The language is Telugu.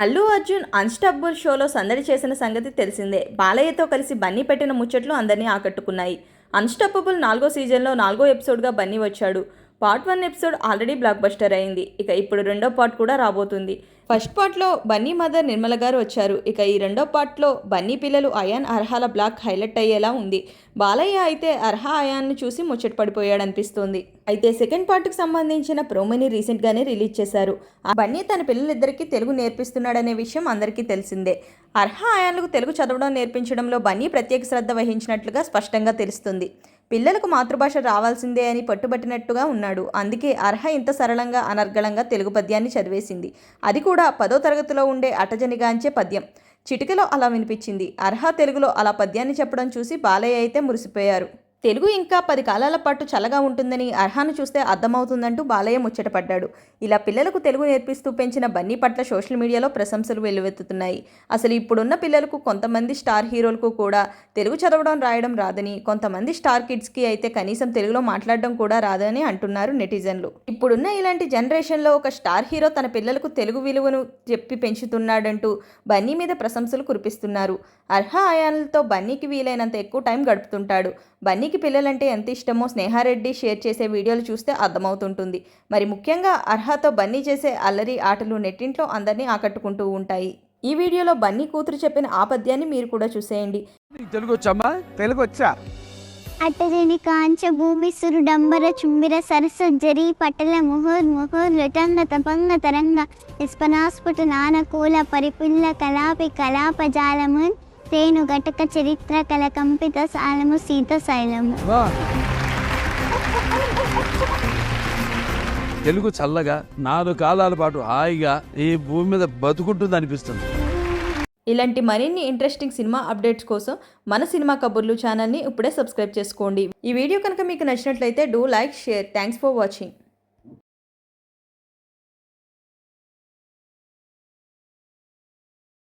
అల్లు అర్జున్ అన్స్టబ్బుల్ షోలో సందడి చేసిన సంగతి తెలిసిందే. బాలయ్యతో కలిసి బన్నీ పెట్టిన ముచ్చట్లు అందరినీ ఆకట్టుకున్నాయి. అన్స్టప్పబుల్ నాలుగో సీజన్లో నాలుగో ఎపిసోడ్గా బన్నీ వచ్చాడు. Part one episode already blockbuster అయింది. ఇక ఇప్పుడు రెండో పార్ట్ కూడా రాబోతుంది. ఫస్ట్ పార్ట్లో బన్నీ మదర్ నిర్మల గారు వచ్చారు. ఇక ఈ రెండో పార్ట్లో బన్నీ పిల్లలు అయాన్ అర్హాల బ్లాక్ హైలైట్ అయ్యేలా ఉంది. బాలయ్య అయితే అర్హా అయాన్ను చూసి ముచ్చట పడిపోయాడనిపిస్తుంది. అయితే సెకండ్ పార్ట్కి సంబంధించిన ప్రోమోని రీసెంట్గానే రిలీజ్ చేశారు. ఆ బన్నీ తన పిల్లలిద్దరికీ తెలుగు నేర్పిస్తున్నాడనే విషయం అందరికీ తెలిసిందే. అర్హా అయాన్లకు తెలుగు చదవడం నేర్పించడంలో బన్నీ ప్రత్యేక శ్రద్ధ వహించినట్లుగా స్పష్టంగా తెలుస్తుంది. పిల్లలకు మాతృభాష రావాల్సిందే అని పట్టుబట్టినట్టుగా ఉన్నాడు. అందుకే అర్హ ఇంత సరళంగా అనర్గళంగా తెలుగు పద్యాన్ని చదివేసింది. అది కూడా పదో తరగతిలో ఉండే అటజనిగాంచే పద్యం. చిటికలో అలా వినిపించింది. అర్హ తెలుగులో అలా పద్యాన్ని చెప్పడం చూసి బాలయ్య అయితే మురిసిపోయారు. తెలుగు ఇంకా పది కాలాల పాటు చల్లగా ఉంటుందని అర్హాను చూస్తే అర్థమవుతుందంటూ బాలయ్య ముచ్చటపడ్డాడు ఇలా పిల్లలకు తెలుగు నేర్పిస్తూ పెంచిన బన్నీ పట్ల సోషల్ మీడియాలో ప్రశంసలు వెల్లువెత్తుతున్నాయి. అసలు ఇప్పుడున్న పిల్లలకు కొంతమంది స్టార్ హీరోలకు కూడా తెలుగు చదవడం రాయడం రాదని కొంతమంది స్టార్ కిడ్స్కి అయితే కనీసం తెలుగులో మాట్లాడడం కూడా రాదని అంటున్నారు నెటిజన్లు. ఇప్పుడున్న ఇలాంటి జనరేషన్లో ఒక స్టార్ హీరో తన పిల్లలకు తెలుగు విలువను చెప్పి పెంచుతున్నాడంటూ బన్నీ మీద ప్రశంసలు కురిపిస్తున్నారు. అర్హ ఆయాలతో బన్నీకి వీలైనంత ఎక్కువ టైం గడుపుతుంటాడు. బన్నీ బన్నీకి పిల్లలంటే ఎంత ఇష్టమో స్నేహారెడ్డి షేర్ చేసే వీడియోలు చూస్తే అర్థమవుతుంటుంది. మరి ముఖ్యంగా అర్హతో బన్నీ చేసే అల్లరి ఆటలు నెట్టింట్లో అందరినీ ఆకట్టుకుంటూ ఉంటాయి. ఈ వీడియోలో బన్నీ కూతురు చెప్పిన ఆ పద్యాన్ని మీరు కూడా చూసేయండి. తెలుగు వచ్చమ్మా తెలుగు వచ్చా అట్టజని కాంచ భూమి సురుడంబర చుంబిర సరసజ్జరి పటల ముహుర్ ముహుర్ లటంగ తపంగ తరంగ విస్పనాస్ఫుట నానకూల పరిపుల్ల కలాపి కలాపజాలము తేను ఘటక చరిత్ర కల కంపిత సాలము సీత శైలము. వా. తెలుగు చల్లగా నాలుగు కాలాల పాటు హాయిగా ఈ భూమి మీద బతుకుంటుంది అనిపిస్తుంది. ఇలాంటి మరిన్ని ఇంట్రెస్టింగ్ సినిమా అప్డేట్స్ కోసం మన సినిమా కబుర్లు ఛానల్ని ఇప్పుడే సబ్స్క్రైబ్ చేసుకోండి. ఈ వీడియో కనుక మీకు నచ్చినట్లయితే do like share. Thanks for watching